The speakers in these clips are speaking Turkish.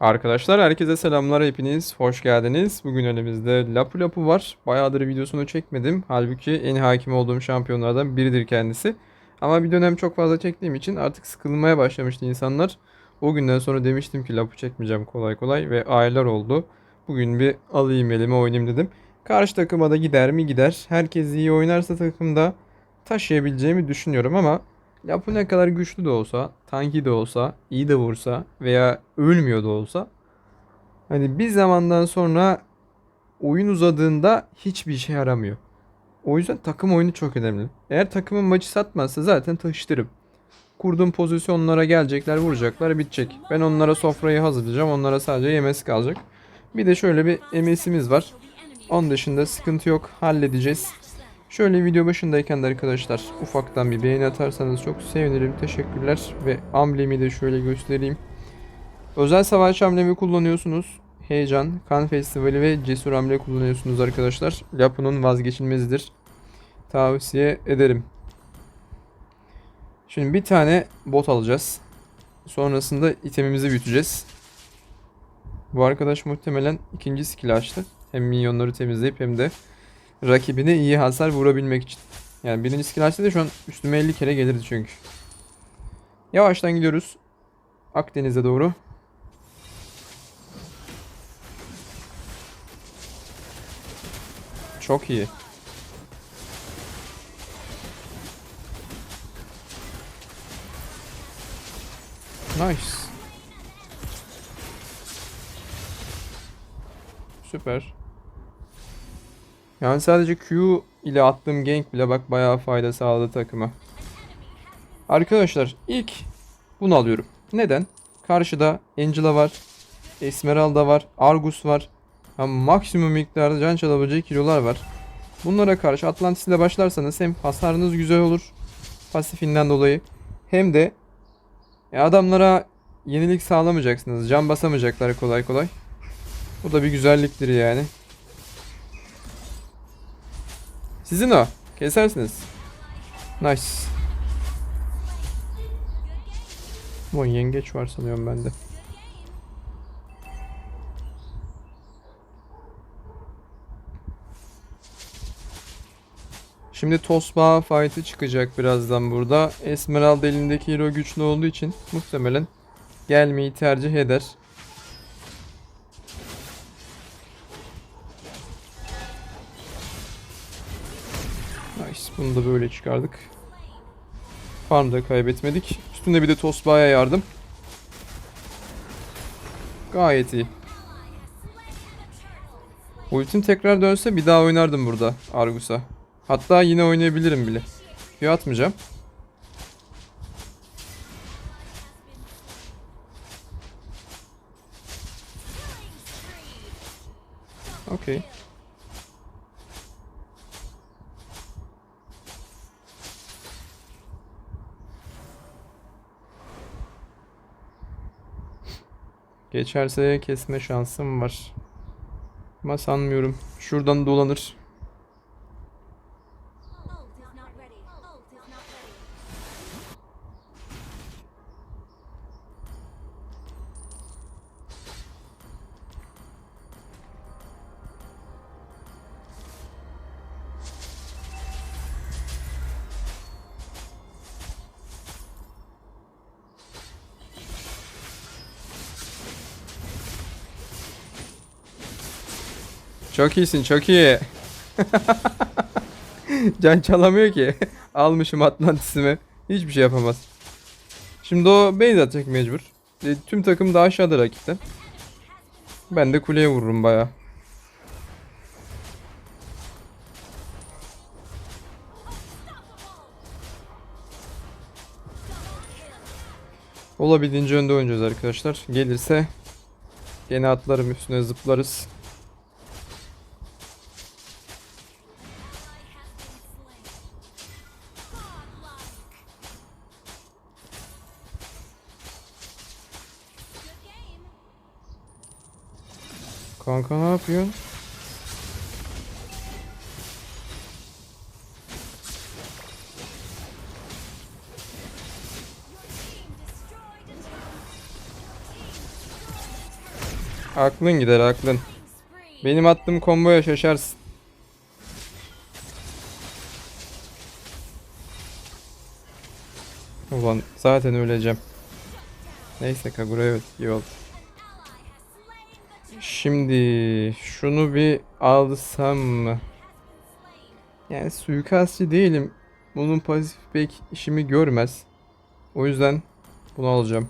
Arkadaşlar herkese selamlar hepiniz hoş geldiniz. Bugün elimizde Lapu Lapu var. Bayağıdır videosunu çekmedim. Halbuki en hakim olduğum şampiyonlardan biridir kendisi. Ama bir dönem çok fazla çektiğim için artık sıkılmaya başlamıştı insanlar. O günden sonra demiştim ki Lapu çekmeyeceğim kolay kolay ve aylar oldu. Bugün bir alayım elime oynayayım dedim. Karşı takıma da gider mi gider. Herkes iyi oynarsa takımda taşıyabileceğimi düşünüyorum ama Lapu ne kadar güçlü de olsa, tanki de olsa, iyi de vursa veya ölmüyor da olsa hani bir zamandan sonra oyun uzadığında hiçbir işe yaramıyor. O yüzden takım oyunu çok önemli. Eğer takımın maçı satmazsa zaten taşıtırım. Kurduğum pozisyonlara gelecekler, vuracaklar, bitecek. Ben onlara sofrayı hazırlayacağım. Onlara sadece yemesi kalacak. Bir de şöyle bir MS'imiz var. Onun dışında sıkıntı yok. Halledeceğiz. Şöyle video başındayken de arkadaşlar ufaktan bir beğeni atarsanız çok sevinirim. Teşekkürler ve amblemi de şöyle göstereyim. Özel savaş amblemi kullanıyorsunuz. Heyecan, kan festivali ve cesur hamle kullanıyorsunuz arkadaşlar. Lapu'nun vazgeçilmezidir. Tavsiye ederim. Şimdi bir tane bot alacağız. Sonrasında itemimizi büyüteceğiz. Bu arkadaş muhtemelen ikinci skill açtı. Hem minyonları temizleyip hem de rakibine iyi hasar vurabilmek için. Yani birinci skill açtı da şu an üstüme 50 kere gelirdi çünkü. Yavaştan gidiyoruz. Akdeniz'e doğru. Çok iyi. Nice. Süper. Yani sadece Q ile attığım gank bile bak bayağı fayda sağladı takıma. Arkadaşlar ilk bunu alıyorum. Neden? Karşıda Angela var. Esmeralda var. Argus var. Ha, maksimum miktarda can çalabilecek hero'lar var. Bunlara karşı Atlantis ile başlarsanız hem hasarınız güzel olur. Pasifinden dolayı. Hem de e, adamlara yenilik sağlamayacaksınız. Can basamayacaklar kolay kolay. Bu da bir güzelliktir yani. Sizin o. Kesersiniz. Nice. Bu yengeç var sanıyorum bende. Şimdi Tosbağa fight'ı çıkacak birazdan burada. Esmeralda elindeki hero güçlü olduğu için muhtemelen gelmeyi tercih eder. Bunu da böyle çıkardık. Farm da kaybetmedik. Üstünde bir de Tosbağa'ya yardım. Gayet iyi. Ultim tekrar dönse bir daha oynardım burada Argus'a. Hatta yine oynayabilirim bile. Q atmayacağım. Geçerse kesme şansım var. Ama sanmıyorum. Şuradan dolanır. Çok iyisin, çok iyi. Can çalamıyor ki. Almışım Atlantis'imi. Hiçbir şey yapamaz. Şimdi o base atacak mecbur. E, tüm takım da aşağıda rakipten. Ben de kuleye vururum baya. Olabildiğince önde oynayacağız arkadaşlar. Gelirse gene atlarım üstüne zıplarız. Kanka ne yapıyorsun? Aklın gider aklın. Benim attığım komboya şaşarsın. Ulan zaten öleceğim. Neyse Kagura evet iyi oldu. Şimdi şunu bir alsam mı? Yani suikastçı değilim. Bunun pasif pek işimi görmez. O yüzden bunu alacağım.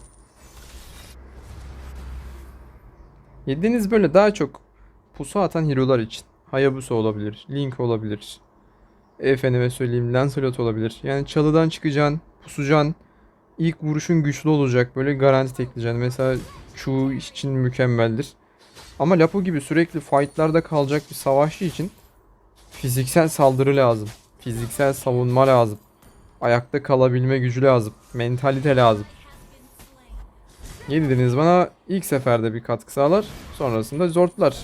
Yediğiniz böyle daha çok pusu atan hero'lar için. Hayabusa olabilir, Link olabilir. Efendime söyleyeyim Lancelot olabilir. Yani çalıdan çıkacaksın, pusacaksın. İlk vuruşun güçlü olacak. Böyle garanti tekleyeceksin. Mesela Chu için mükemmeldir. Ama Lapo gibi sürekli fightlarda kalacak bir savaşçı için fiziksel saldırı lazım. Fiziksel savunma lazım. Ayakta kalabilme gücü lazım. Mentalite lazım. Yediğiniz bana ilk seferde bir katkı sağlar. Sonrasında zortlar.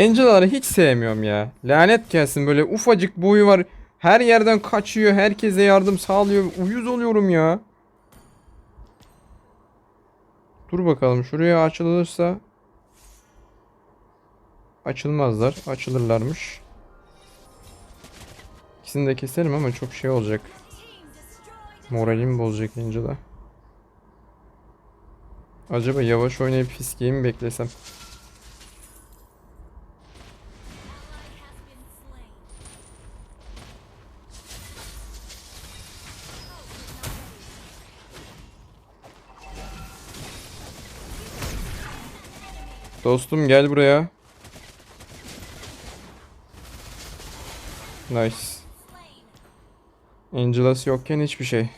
Angela'ları hiç sevmiyorum ya. Lanet gelsin böyle ufacık boyu var. Her yerden kaçıyor. Herkese yardım sağlıyor. Uyuz oluyorum ya. Dur bakalım şuraya açılırsa. Açılmazlar. Açılırlarmış. İkisini de keserim ama çok şey olacak. Moralim bozacak Angela. Acaba yavaş oynayıp fiskeyi mi beklesem? Dostum gel buraya. Nice. Angelas yokken hiçbir şey.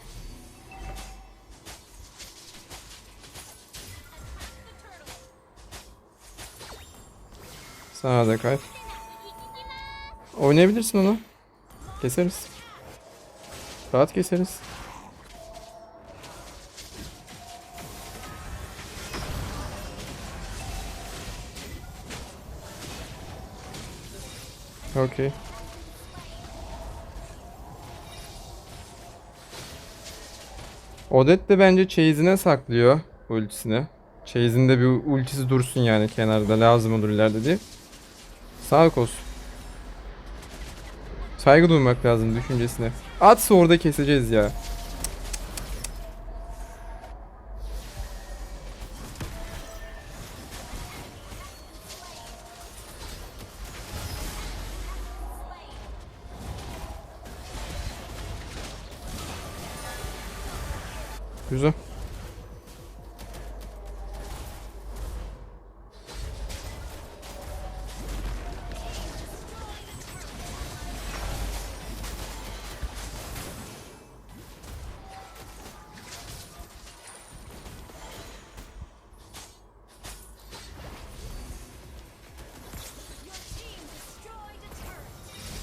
Sağa da kay. Oynayabilirsin onu. Keseriz. Rahat keseriz. Okey. Odet de bence çeyizine saklıyor ultisini. Çeyizinde bir ultisi dursun yani kenarda lazım olur ileride diye. Sağlık olsun. Saygı duymak lazım düşüncesine. Atsa orada keseceğiz ya.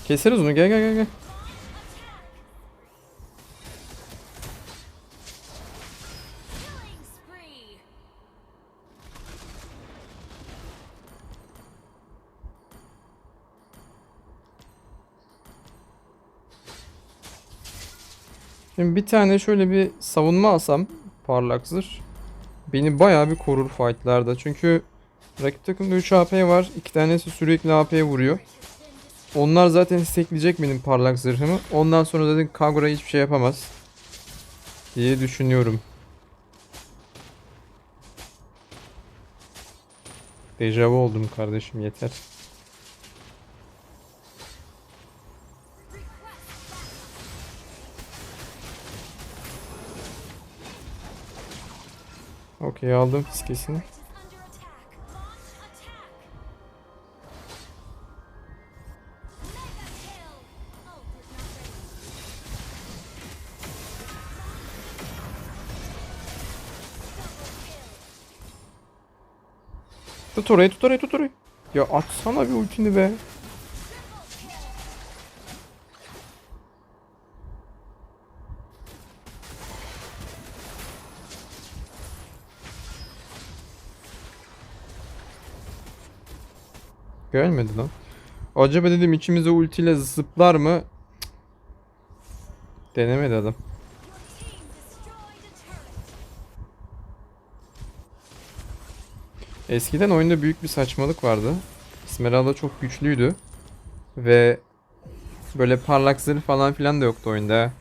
Keseriz onu gel gel gel gel. Şimdi bir tane şöyle bir savunma alsam parlak zırh beni bayağı bir korur fightlarda. Çünkü rakip takımda 3 AP var. 2 tanesi sürekli AP vuruyor. Onlar zaten stekleyecek benim parlak zırhımı. Ondan sonra zaten Kagura hiçbir şey yapamaz. Diye düşünüyorum. Dejavu oldum kardeşim yeter. Okey aldım fiskesini. Tut orayı tut orayı tut orayı. Ya atsana bir ultini be. Gelmedi lan. Acaba dedim içimize ultiyle zıplar mı? Cık. Denemedi adam. Eskiden oyunda büyük bir saçmalık vardı. Esmeralda çok güçlüydü. Ve böyle parlak zırh falan filan da yoktu oyunda.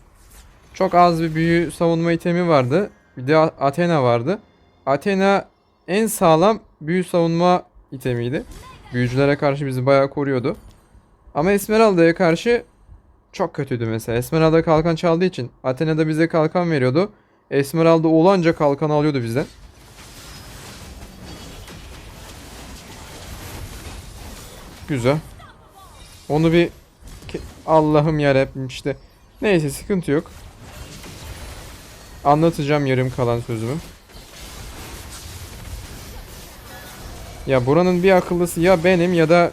Çok az bir büyü savunma itemi vardı. Bir de Athena vardı. Athena en sağlam büyü savunma itemiydi. Büyücülere karşı bizi bayağı koruyordu. Ama Esmeralda'ya karşı çok kötüydü mesela. Esmeralda kalkan çaldığı için Athena da bize kalkan veriyordu. Esmeralda olanca kalkan alıyordu bizden. Güzel. Onu bir Allah'ım yarabbim işte. Neyse sıkıntı yok. Anlatacağım yarım kalan sözümü. Ya buranın bir akıllısı ya benim ya da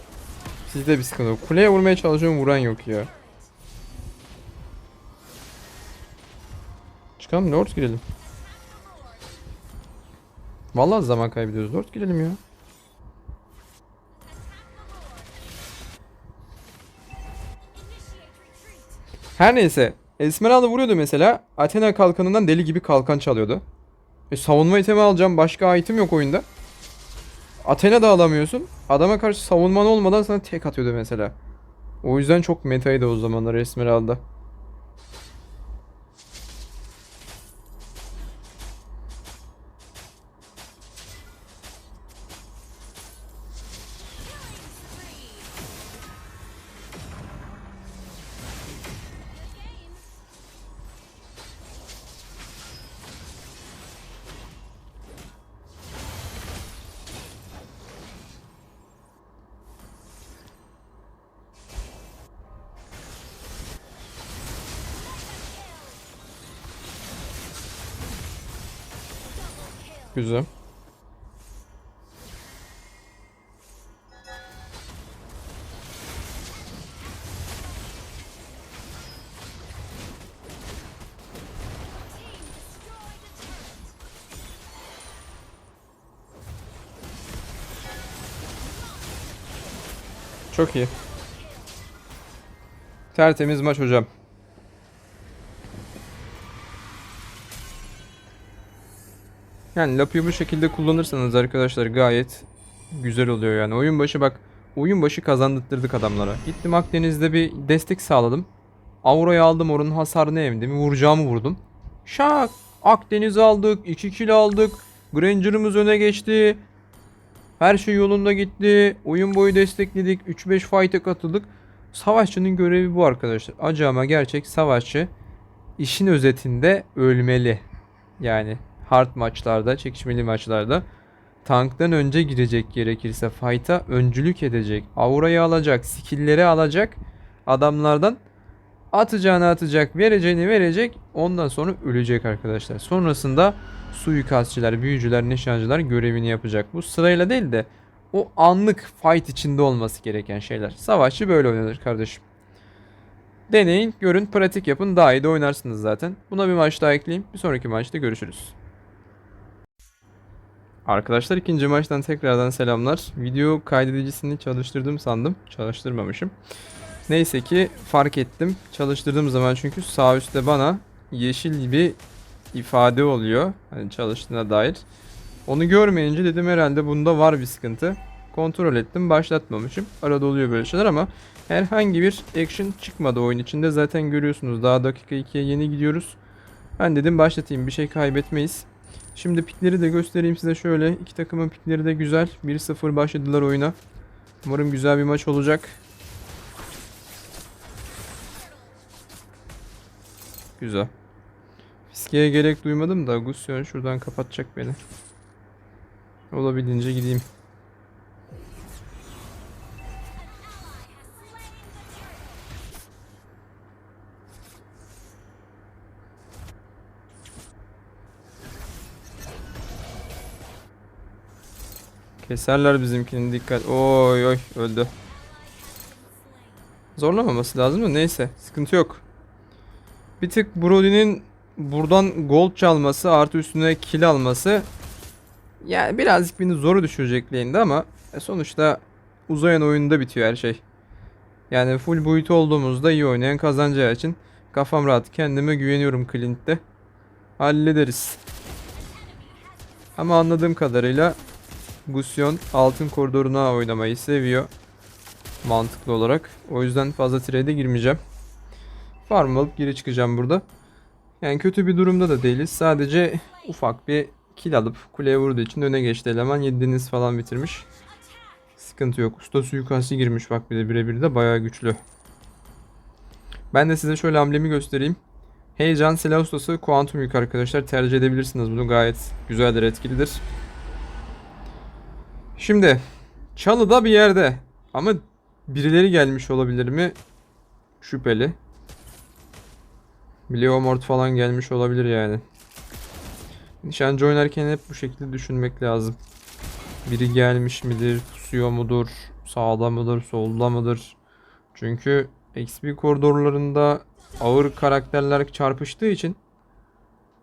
sizde bir sıkıntı yok. Kuleye vurmaya çalışıyorum vuran yok ya. Çıkalım Lord girelim. Vallahi zaman kaybediyoruz. Lord girelim ya. Her neyse. Esmeralda vuruyordu mesela. Athena kalkanından deli gibi kalkan çalıyordu. E savunma itemi alacağım. Başka item yok oyunda. Athena da alamıyorsun. Adama karşı savunman olmadan sana tek atıyordu mesela. O yüzden çok metaydı o zamanlar Esmeralda. Güzel. Çok iyi. Tertemiz maç hocam. Yani Lapu'yu bu şekilde kullanırsanız arkadaşlar gayet güzel oluyor yani. Oyun başı bak oyun başı kazandırdık adamlara. Gittim Akdeniz'de bir destek sağladım. Aura'yı aldım oranın hasarını emdim. Vuracağımı vurdum. Şak! Akdeniz aldık. 2 kill aldık. Granger'ımız öne geçti. Her şey yolunda gitti. Oyun boyu destekledik. 3-5 fight'e katıldık. Savaşçının görevi bu arkadaşlar. Acı ama gerçek savaşçı işin özetinde ölmeli. Yani hard maçlarda, çekişmeli maçlarda tanktan önce girecek gerekirse fight'a öncülük edecek. Aura'yı alacak, skill'leri alacak adamlardan atacağını atacak, vereceğini verecek. Ondan sonra ölecek arkadaşlar. Sonrasında suikastçiler, büyücüler, nişancılar görevini yapacak. Bu sırayla değil de o anlık fight içinde olması gereken şeyler. Savaşçı böyle oynanır kardeşim. Deneyin, görün, pratik yapın. Daha iyi de oynarsınız zaten. Buna bir maç daha ekleyeyim. Bir sonraki maçta görüşürüz. Arkadaşlar ikinci maçtan tekrardan selamlar. Video kaydedicisini çalıştırdım sandım. Çalıştırmamışım. Neyse ki fark ettim. Çalıştırdığım zaman çünkü sağ üstte bana yeşil bir ifade oluyor. Hani çalıştığına dair. Onu görmeyince dedim herhalde bunda var bir sıkıntı. Kontrol ettim başlatmamışım. Arada oluyor böyle şeyler ama herhangi bir action çıkmadı oyun içinde. Zaten görüyorsunuz daha dakika 2'ye yeni gidiyoruz. Ben dedim başlatayım bir şey kaybetmeyiz. Şimdi pikleri de göstereyim size şöyle. İki takımın pikleri de güzel. 1-0 başladılar oyuna. Umarım güzel bir maç olacak. Güzel. Fiskeye gerek duymadım da Gusyon şuradan kapatacak beni. Olabildiğince gideyim. Keserler bizimkini dikkat. Oy oy öldü. Zorlamaması lazım da neyse sıkıntı yok. Bir tık Brody'nin buradan gold çalması artı üstüne kill alması yani birazcık beni zoru düşürecek ama e, sonuçta uzayan oyunda bitiyor her şey. Yani full boyut olduğumuzda iyi oynayan kazanacağı için kafam rahat. Kendime güveniyorum Clint'te. Hallederiz. Ama anladığım kadarıyla Gusyon altın koridoruna oynamayı seviyor. Mantıklı olarak. O yüzden fazla trade'e girmeyeceğim. Farm alıp geri çıkacağım burada. Yani kötü bir durumda da değiliz. Sadece ufak bir kill alıp kuleye vurduğu için öne geçti eleman. 7'deniz falan bitirmiş. Sıkıntı yok. Usta suikastı girmiş bak bir de birebir de bayağı güçlü. Ben de size şöyle hamlemi göstereyim. Heyecan silah ustası kuantum yük arkadaşlar. Tercih edebilirsiniz bunu gayet güzeldir etkilidir. Şimdi çalıda bir yerde ama birileri gelmiş olabilir mi? Şüpheli. Bleomort falan gelmiş olabilir yani. Nişancı oynarken hep bu şekilde düşünmek lazım. Biri gelmiş midir, pusuyor mudur, sağda mıdır, solda mıdır? Çünkü XP koridorlarında ağır karakterler çarpıştığı için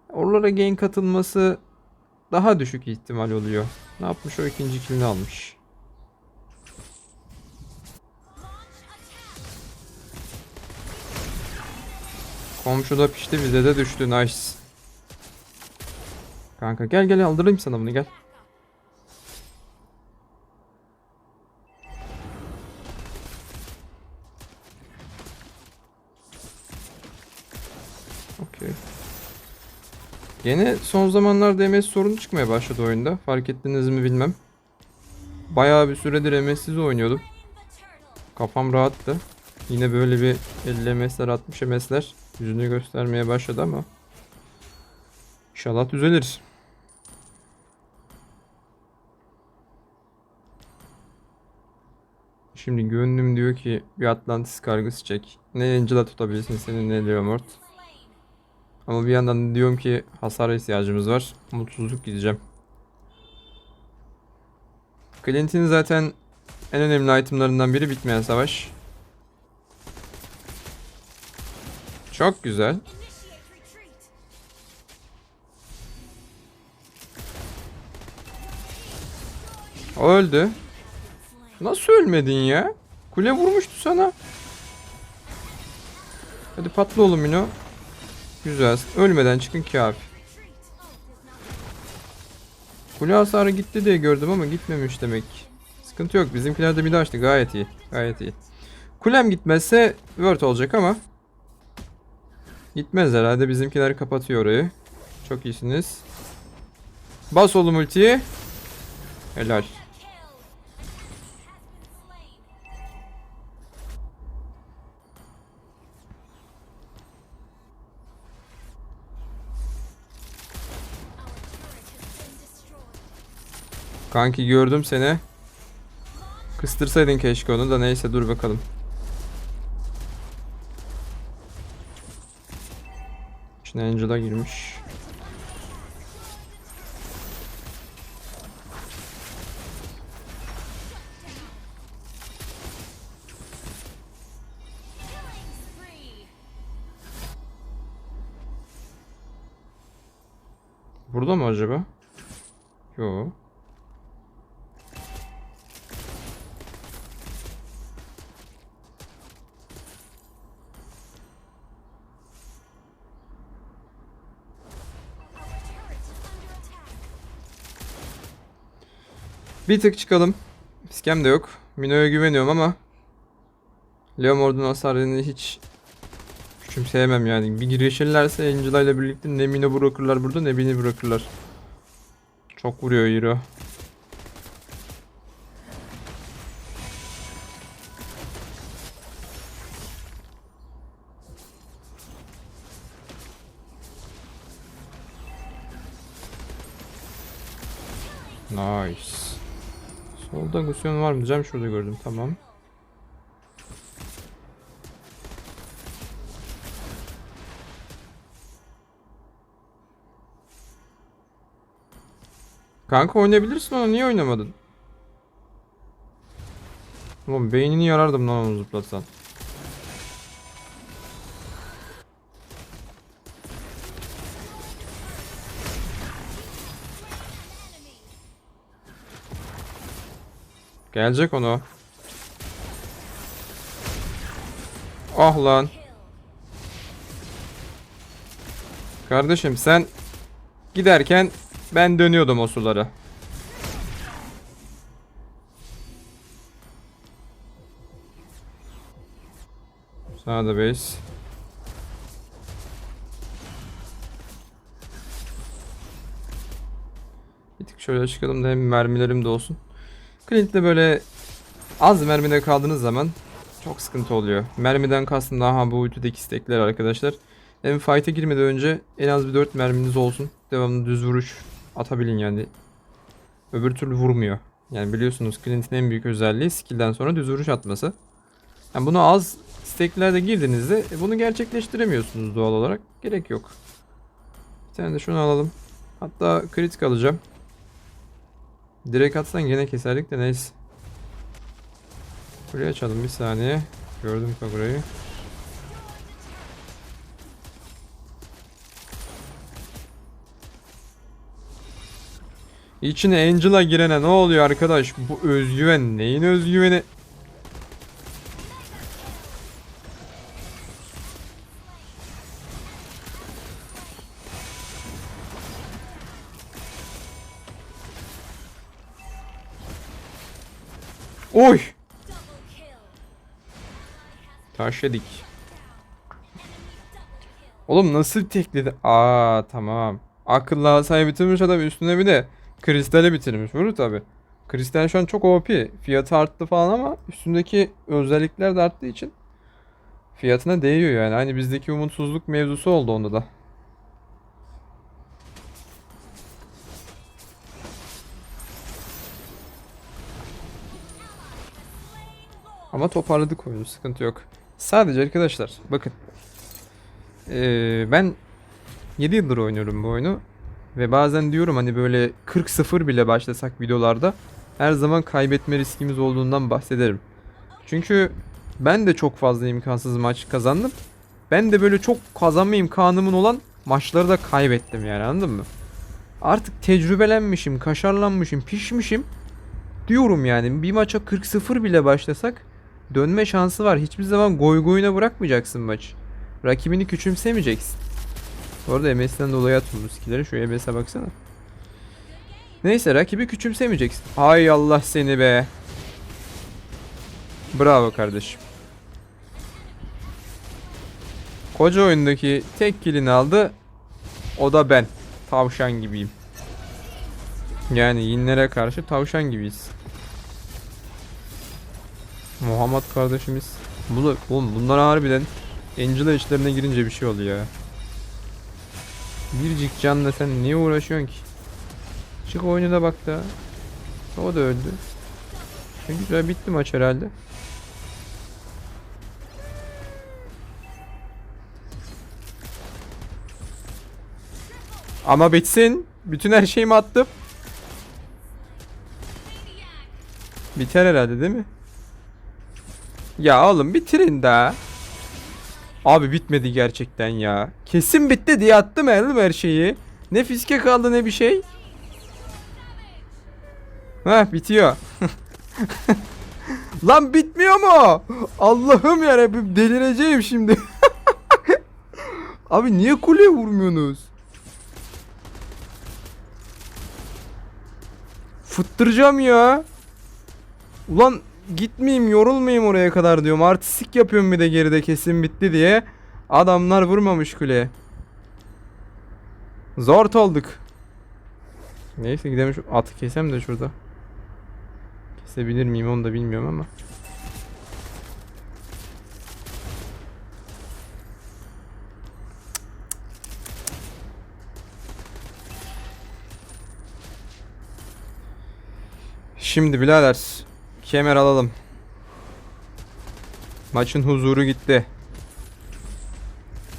oralara gank katılması daha düşük ihtimal oluyor. Ne yapmış o ikinci killini almış. Komşu da pişti bize de düştü nice. Kanka gel gel aldırayım sana bunu gel. Yine son zamanlarda MS sorunu çıkmaya başladı oyunda. Fark ettiniz mi bilmem. Bayağı bir süredir MS'siz oynuyordum. Kafam rahattı. Yine böyle bir 50 MS'ler 60 MS'ler yüzünü göstermeye başladı ama İnşallah düzelir. Şimdi gönlüm diyor ki bir Atlantis kargısı çek. Ne Angela tutabilirsin senin ne Leomord. Ama bir yandan da diyorum ki hasara ihtiyacımız var. Mutsuzluk gideceğim. Clint'in zaten en önemli itemlarından biri bitmeyen savaş. Çok güzel. Öldü. Nasıl ölmedin ya? Kule vurmuştu sana. Hadi patla oğlum Mino. Güzel. Ölmeden çıkın kafi. Kule hasarı gitti diye gördüm ama gitmemiş demek. Sıkıntı yok. Bizimkiler de bir de açtı. Gayet iyi. Gayet iyi. Kulem gitmezse word olacak ama. Gitmez herhalde. Bizimkiler kapatıyor orayı. Çok iyisiniz. Bas oğlum ultiyi. Helal. Kanki gördüm seni. Kıstırsaydın keşke onu da neyse dur bakalım. İçine Angela girmiş. Burada mı acaba? Yo. Bir tık çıkalım. Fiskem de yok. Mino'ya güveniyorum ama Leomord'un hasarını hiç küçümseyemem yani. Bir girişirlerse Angela ile birlikte ne Mino bırakırlar burada ne beni bırakırlar. Çok vuruyor Hero. Nice. Solda Gusion var mı diyeceğim. Şurada gördüm. Tamam. Kanka oynayabilirsin onu. Niye oynamadın? Oğlum beynini yarardım lan onu zıplatsan. Gelecek onu. Ah oh lan. Kardeşim sen giderken ben dönüyordum o sulara. Sağda base. Bir tık şöyle çıkalım da hem mermilerim de olsun. Clint'le böyle az mermide kaldığınız zaman çok sıkıntı oluyor. Mermiden kastım daha bu ultideki istekler arkadaşlar. Hem fight'a girmeden önce en az bir 4 merminiz olsun. Devamlı düz vuruş atabilin yani. Öbür türlü vurmuyor. Yani biliyorsunuz Clint'in en büyük özelliği skill'den sonra düz vuruş atması. Yani bunu az steklerde girdiğinizde e, bunu gerçekleştiremiyorsunuz doğal olarak. Gerek yok. Bir tane de şunu alalım. Hatta kritik alacağım. Direkt atsan gene keserdik de neyse. Burayı açalım bir saniye. Gördüm Kagura'yı. İçine Angela girene ne oluyor arkadaş? Bu özgüven neyin özgüveni? Oy! Taş yedik. Oğlum nasıl tekledi? Aa tamam. Akıllı hasayı bitirmiş adam üstüne bir de kristali bitirmiş. Vurur tabi. Kristal şu an çok OP. Fiyatı arttı falan ama üstündeki özellikler de arttığı için fiyatına değiyor yani. Aynı bizdeki umutsuzluk mevzusu oldu onda da. Ama toparladık oyunu sıkıntı yok. Sadece arkadaşlar bakın. Ee, ben 7 yıldır oynuyorum bu oyunu. Ve bazen diyorum hani böyle 40-0 bile başlasak videolarda her zaman kaybetme riskimiz olduğundan bahsederim. Çünkü ben de çok fazla imkansız maç kazandım. Ben de böyle çok kazanma imkanımın olan maçları da kaybettim yani anladın mı? Artık tecrübelenmişim, kaşarlanmışım, pişmişim. Diyorum yani bir maça 40-0 bile başlasak dönme şansı var. Hiçbir zaman goy goyuna bırakmayacaksın maç. Rakibini küçümsemeyeceksin. Bu arada MS'den dolayı atıyorum bu skillleri. Şu MS'e baksana. Neyse rakibi küçümsemeyeceksin. Ay Allah seni be. Bravo kardeşim. Koca oyundaki tek killini aldı. O da ben. Tavşan gibiyim. Yani yinlere karşı tavşan gibiyiz. Muhammed kardeşimiz. Bu, oğlum bunlar harbiden Angela işlerine girince bir şey oluyor ya. Biricik canla sen niye uğraşıyorsun ki? Çık oyununa bak da. O da öldü. Ne güzel bitti maç herhalde. Ama bitsin. Bütün her şeyimi attım. Biter herhalde değil mi? Ya oğlum bitirin daha. Abi bitmedi gerçekten ya. Kesin bitti diye attım her, her şeyi. Ne fiske kaldı ne bir şey. Heh bitiyor. Lan bitmiyor mu? Allah'ım yarabbim delireceğim şimdi. Abi niye kuleye vurmuyorsunuz? Fıttıracağım ya. Ulan gitmeyeyim yorulmayayım oraya kadar diyorum. Artistik yapıyorum bir de geride kesin bitti diye. Adamlar vurmamış kuleye. Zor olduk. Neyse gidelim şu atı kesem de şurada. Kesebilir miyim onu da bilmiyorum ama. Şimdi birader kemer alalım. Maçın huzuru gitti.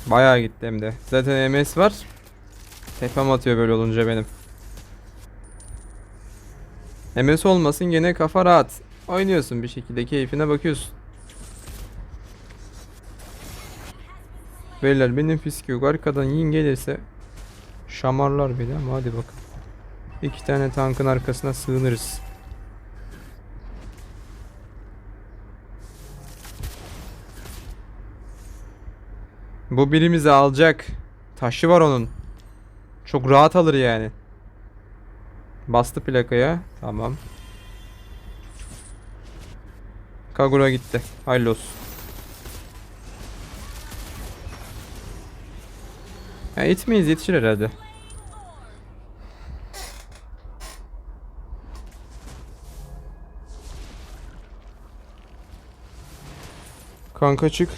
Bayağı gitti hem de. Zaten MS var. Tepem atıyor böyle olunca benim. MS olmasın gene kafa rahat. Oynuyorsun bir şekilde keyfine bakıyorsun. Beyler benim fisk yok. Arkadan yin gelirse şamarlar beni ama hadi bakalım. İki tane tankın arkasına sığınırız. Bu birimizi alacak. Taşı var onun. Çok rahat alır yani. Bastı plakaya. Tamam. Kagura gitti. Hayırlı olsun. Ya itmeyiz yetişir herhalde. Kanka çık.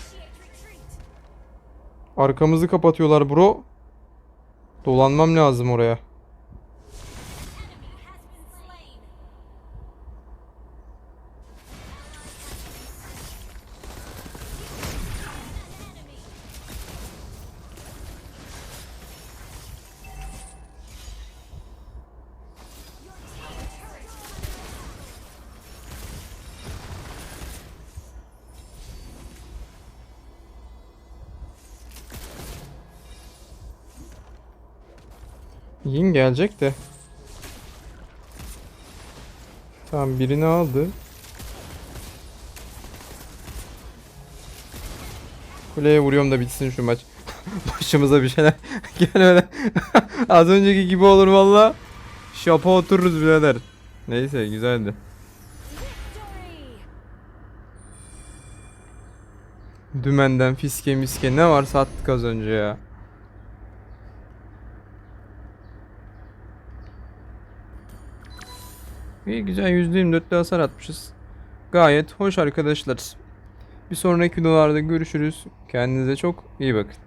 Arkamızı kapatıyorlar bro. Dolanmam lazım oraya. Yin gelecek de. Tamam birini aldı. Kuleye vuruyorum da bitsin şu maç. Başımıza bir şeyler gelmeden. Az önceki gibi olur valla. Şapa otururuz birader. Neyse güzeldi. Dümenden fiske miske ne varsa attık az önce ya. İyi güzel %24'lü hasar atmışız. Gayet hoş arkadaşlar. Bir sonraki videolarda görüşürüz. Kendinize çok iyi bakın.